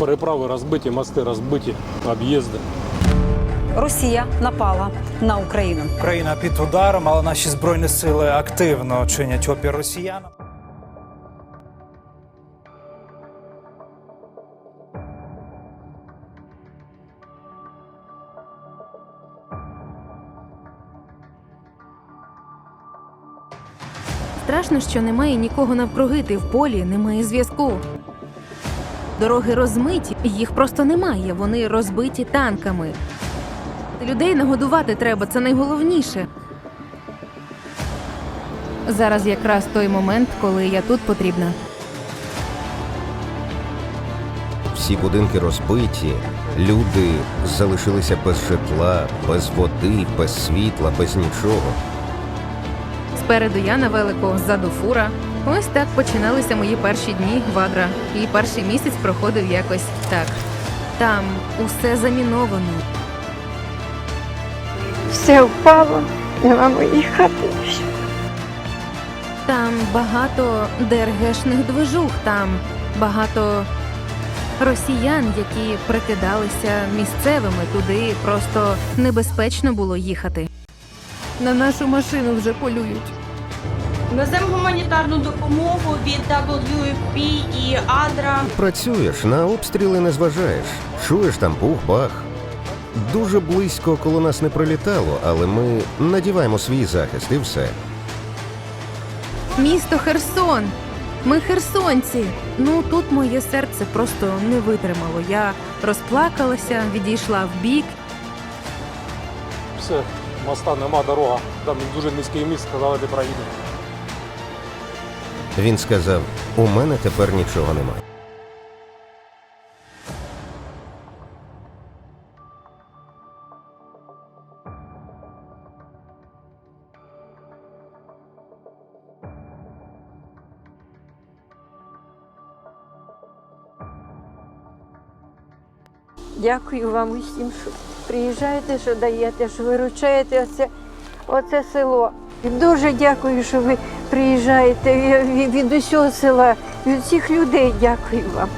переправи розбиті, мости розбиті, об'їзди. Росія напала на Україну. Україна під ударом, але наші збройні сили активно чинять опір росіянам. Страшно, що немає нікого навкруги, ти в полі, немає зв'язку. Дороги розмиті, їх просто немає. Вони розбиті танками. Людей нагодувати треба, це найголовніше. Зараз якраз той момент, коли я тут потрібна. Всі будинки розбиті, люди залишилися без житла, без води, без світла, без нічого. Спереду я на велику, ззаду фура. Ось так починалися мої перші дні вадра. І перший місяць проходив якось так. Там усе заміновано. Все впало, нема моєї хати. Там багато ДРГшних движух, там багато росіян, які прикидалися місцевими. Туди просто небезпечно було їхати. На нашу машину вже полюють. Веземо гуманітарну допомогу від WFP і Адра. Працюєш, на обстріли не зважаєш. Чуєш там бух-бах. Дуже близько коло нас не прилітало, але ми надіваємо свій захист і все. Місто Херсон. Ми херсонці. Ну тут моє серце просто не витримало. Я розплакалася, відійшла в бік. Все, моста нема, дорога. Там дуже низький міст, сказали, де проїдемо. Він сказав: у мене тепер нічого немає. Дякую вам усім, що приїжджаєте, що даєте, що виручаєте оце, оце село. Дуже дякую, що ви приїжджаєте від усього села, від всіх людей. Дякую вам.